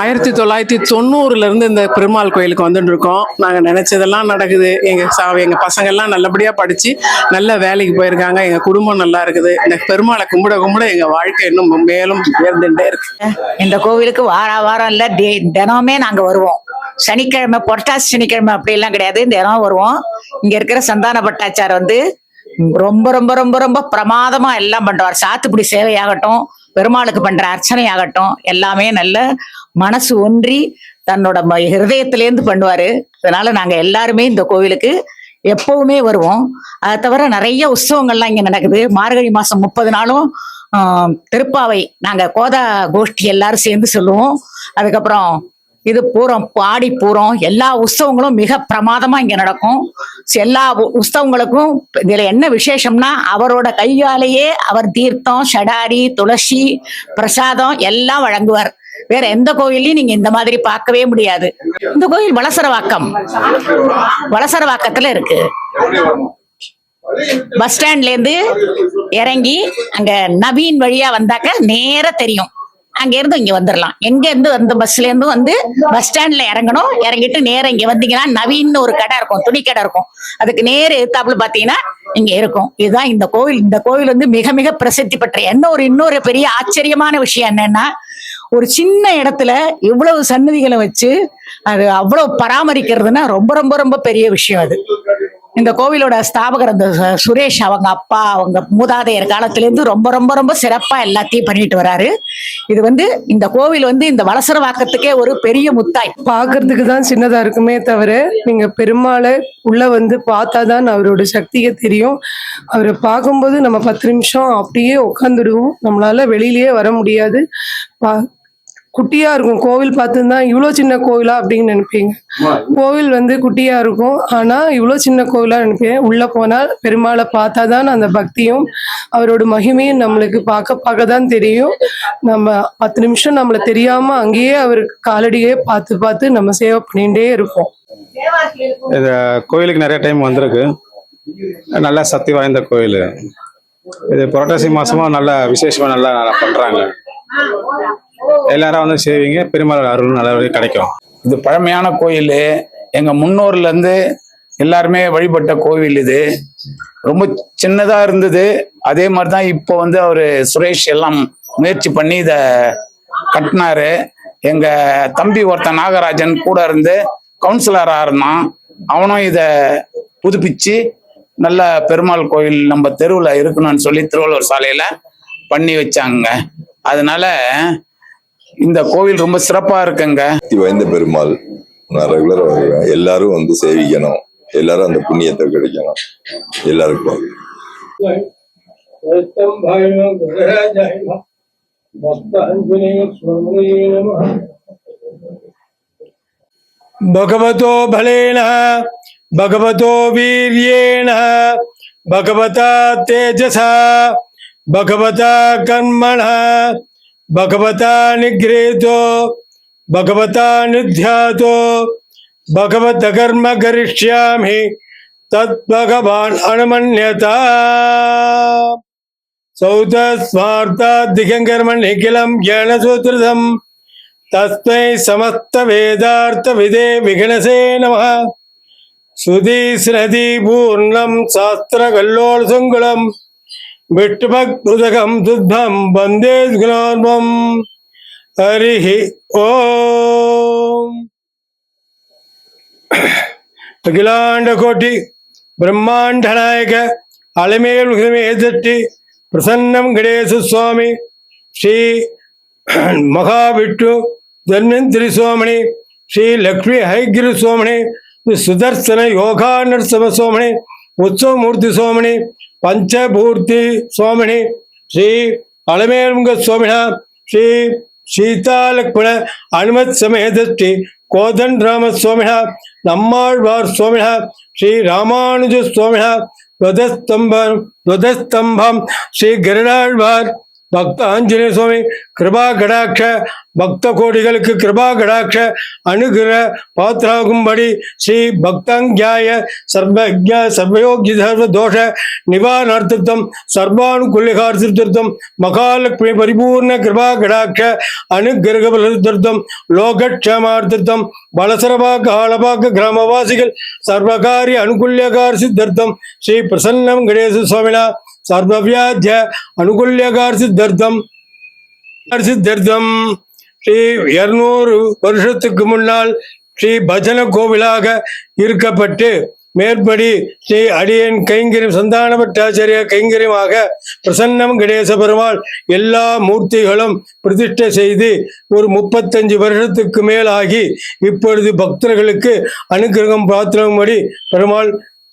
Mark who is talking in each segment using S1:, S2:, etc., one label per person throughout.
S1: ஆயிரத்தி தொள்ளாயிரத்தி தொண்ணூறுல இருந்து இந்த பெருமாள் கோயிலுக்கு வந்துட்டு இருக்கோம் நாங்க நினைச்சதெல்லாம் நடக்குது. எங்க சா எங்க பசங்க எல்லாம் நல்லபடியா படிச்சு நல்ல வேலைக்கு போயிருக்காங்க. எங்க குடும்பம் நல்லா இருக்குது. இந்த பெருமாளை கும்பிட கும்பிட எங்க வாழ்க்கை இன்னும் மேலும் உயர்ந்துட்டே இருக்கு.
S2: இந்த கோவிலுக்கு வார வாரம் இல்ல தினமே நாங்க வருவோம். சனிக்கிழமை புரட்டாசி சனிக்கிழமை அப்படி எல்லாம் கிடையாது. தினம் வருவோம். இங்க இருக்கிற சந்தான பட்டாச்சார் வந்து ரொம்ப ரொம்ப ரொம்ப ரொம்ப பிரமாதமா எல்லாம் பண்றார். சாத்துக்குடி சேவையாகட்டும் பெருமாளுக்கு பண்ற அர்ச்சனை ஆகட்டும் எல்லாமே நல்ல மனசு ஒன்றி தன்னோட ம- ஹிருதயத்திலேருந்து பண்ணுவாரு. அதனால நாங்க எல்லாருமே இந்த கோவிலுக்கு எப்பவுமே வருவோம். அதை தவிர நிறைய உற்சவங்கள்லாம் இங்க நடக்குது. மார்கழி மாசம் முப்பது நாளும் திருப்பாவை நாங்க கோதா கோஷ்டி எல்லாரும் சேர்ந்து சொல்லுவோம். அதுக்கப்புறம் இது பூரம் ஆடி பூரம் எல்லா உற்சவங்களும் மிக பிரமாதமா இங்க நடக்கும். எல்லா உ- உற்சவங்களுக்கும் இதுல என்ன விசேஷம்னா அவரோட கையாலேயே அவர் தீர்த்தம் ஷடாரி துளசி பிரசாதம் எல்லாம் வழங்குவார். வேற எந்த கோயிலையும் நீங்க இந்த மாதிரி பார்க்கவே முடியாது. இந்த கோயில் வளசரவாக்கம். வளசரவாக்கத்துல இருக்கு. பஸ் ஸ்டாண்ட்ல இருந்து இறங்கி அங்க நவீன் வழியா வந்தாக்க நேர தெரியும். அங்க இருந்து இங்க வந்துடலாம் எங்க இருந்து வந்து பஸ்ல இருந்து வந்து பஸ் ஸ்டாண்ட்ல இறங்கணும். இறங்கிட்டு நேரம் இங்க வந்தீங்கன்னா நவீன் ஒரு கடை இருக்கும். துணி கடை இருக்கும். அதுக்கு நேர எடுத்தாப்புல பாத்தீங்கன்னா இங்க இருக்கும். இதுதான் இந்த கோவில். இந்த கோவில் வந்து மிக மிக பிரசித்தி பெற்ற என்ன ஒரு இன்னொரு பெரிய ஆச்சரியமான விஷயம் என்னன்னா ஒரு சின்ன இடத்துல இவ்வளவு சன்னதிகளை வச்சு அது அவ்வளவு பராமரிக்கிறதுனா ரொம்ப ரொம்ப ரொம்ப பெரிய விஷயம் அது. இந்த கோவிலோட ஸ்தாபகர் அந்த சுரேஷ் அவங்க அப்பா அவங்க மூதாதையர் காலத்திலேருந்து ரொம்ப ரொம்ப ரொம்ப சிறப்பா எல்லாத்தையும் பண்ணிட்டு வராரு. இது வந்து இந்த கோவில் வந்து இந்த வளசரவாக்கத்துக்கே ஒரு பெரிய முத்தாய்.
S3: பார்க்கறதுக்கு தான் சின்னதா இருக்குமே தவிர நீங்க பெருமாளை உள்ள வந்து பார்த்தாதான் அவரோட சக்தியை தெரியும். அவரை பார்க்கும்போது நம்ம பத்து நிமிஷம் அப்படியே உட்காந்துடுவோம் நம்மளால வெளியிலயே வர முடியாது. பா குட்டியா இருக்கும். கோவில் பார்த்துருந்தா இவ்வளோ சின்ன கோவிலா அப்படின்னு நினைப்பீங்க. கோவில் வந்து குட்டியா இருக்கும். ஆனா இவ்வளோ சின்ன கோவிலா நினைப்பேன். உள்ள போனால் பெருமாளை பார்த்தாதான் அந்த பக்தியும் அவரோட மகிமையும் நம்மளுக்கு பார்க்க பார்க்க தான் தெரியும். நம்ம பத்து நிமிஷம் நம்மள தெரியாம அங்கேயே அவருக்கு காலடியே பார்த்து பார்த்து நம்ம சேவை பண்ணிட்டே இருப்போம்.
S4: இது கோயிலுக்கு நிறைய டைம் வந்திருக்கு. நல்ல சக்தி வாய்ந்த கோயில். இது புரட்டாசி மாசமும் நல்ல விசேஷமா நல்லா பண்றாங்க. எல்லாரும் வந்து செய்வீங்க பெருமாள் அருள் நல்ல கிடைக்கும்.
S5: இது பழமையான கோயில். எங்க முன்னோர்ல இருந்து எல்லாருமே வழிபட்ட கோவில் இது. ரொம்ப சின்னதா இருந்தது. அதே மாதிரி தான் இப்போ வந்து அவர் சுரேஷ் எல்லாம் முயற்சி பண்ணி இத கட்டினாரு. எங்க தம்பி ஒருத்தன் நாகராஜன் கூட இருந்து கவுன்சிலரா இருந்தான். அவனும் இத புதுப்பிச்சு நல்ல பெருமாள் கோயில் நம்ம தெருவில் இருக்கணும்னு சொல்லி திருவள்ளுவர் சாலையில பண்ணி வச்சாங்க. அதனால இந்த கோவில் ரொம்ப சிறப்பா இருக்குங்க.
S6: சக்தி வாய்ந்த பெருமாள். நான் ரெகுலரா வருவேன். எல்லாரும் வந்து சேவிக்கணும். எல்லாரும் அந்த புண்ணியத்தை கிடைக்கணும். எல்லாருக்கும்.
S7: பகவதோ பலேன பகவதோ வீரியேன பகவதா தேஜசா பகவதா கண்மண భగవతా నిగ్రేతో భగవతా నిధ్యాతో భగవత కర్మ కరిష్యామి తద్భగవాన్ అనుమన్యత సౌత స్వార్థాదిగంగర్మణి కిలం జ్ఞానసూత్రదం తస్మై సమస్త వేదార్థ విదే విఘ్నసే నమ సుధీ స్నది పూర్ణం శాస్త్ర కల్లోళ विष्णुभक्तृदकं शुद्धं वन्दे गुणोर्वं हरिः ॐ அகிலாண்டகோட்டி பிரம்மாண்ட நாயக அலமேல் தட்டி பிரசன்னம் கணேச சுவாமி ஸ்ரீ மகாவிஷ்ணு தன்வந்திரி சுவாமினி ஸ்ரீ லக்ஷ்மி ஹைகிரி சுவாமினி சுதர்சன யோகா நரசிம்ம சுவாமினி உற்சவமூர்த்தி சுவாமினி பஞ்சபூர்த்தி சுவாமினி ஸ்ரீ அலமேருங்க சுவாமினா ஸ்ரீ சீதாலக்ஷ்மண அனுமத் சமேதஸ்ரீ கோதன் ராம சுவாமினா நம்மாழ்வார் சுவாமினா ஸ்ரீ ராமானுஜ சுவாமினா துவதஸ்தம்பம் துவதஸ்தம்பம் ஸ்ரீ கருடாழ்வார் பக்த ஆஞ்சநேய சுவாமி கிருபா கடாட்ச பக்த கோடிகளுக்கு கிருபா கடாட்ச அனுகிர பாத்திராகும்படி ஸ்ரீ பக்தங்கியாய சர்வஜ சர்வயோகி சர்வ தோஷ நிவாரணார்த்தம் சர்வானுகுல்யகார்த்தம் மகாலட்சுமி பரிபூர்ண கிருபா கடாட்ச அனுகிரக பலத்தம் லோகக்ஷேமார்த்தம் பலசரபாக ஆளபாக கிராமவாசிகள் சர்வகாரிய அனுகூல்யகார் சித்தர்த்தம் ஸ்ரீ பிரசன்னம் கணேச சுவாமினா சர்வவியாத்திய அனுகூல்யகார் சித்தர்த்தம் சித்தர்த்தம் ஸ்ரீ இருநூறு வருஷத்துக்கு முன்னால் ஸ்ரீ பஜன கோவிலாக இருக்கப்பட்டு மேற்படி ஸ்ரீ அடியன் கைங்கரி சந்தான பட்டாச்சாரிய கைங்கரியமாக பிரசன்னம் கணேச பெருமாள் எல்லா மூர்த்திகளும் பிரதிஷ்டை செய்து ஒரு முப்பத்தஞ்சு வருஷத்துக்கு மேல் ஆகி இப்பொழுது பக்தர்களுக்கு அனுகிரகம் பிரார்த்தனும்படி பெருமாள்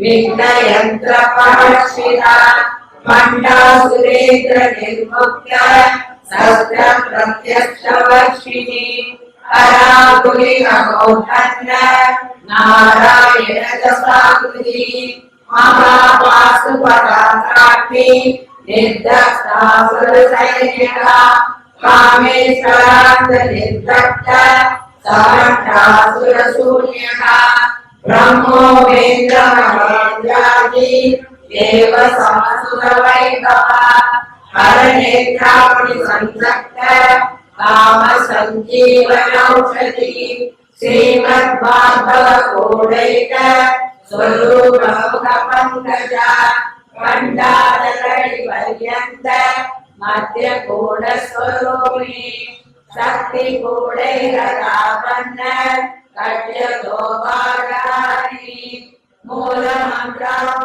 S8: विघ्नयन्त्र परक्षिता मण्डासुरेन्द्र निर्मुक्त शस्त्र प्रत्यक्ष वर्षिणी कराकुलि नमोधन्न नारायण जसाकृति महापाशुपदासाक्षी निर्दक्षासुर सैनिका कामेश्वरार्थ निर्दग्ध साक्षासुरशून्यका ब्रह्मोपेन्द्र महेन्द्रादि देव समसुर वैभव हरनेत्रापि संसक्त काम सञ्जीवनौषधि श्रीमद्भागव कोडैक स्वरूपमुख पङ्कज कण्डादकरि पर्यन्त मध्य कोड स्वरूपिणी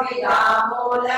S8: பிதாமூல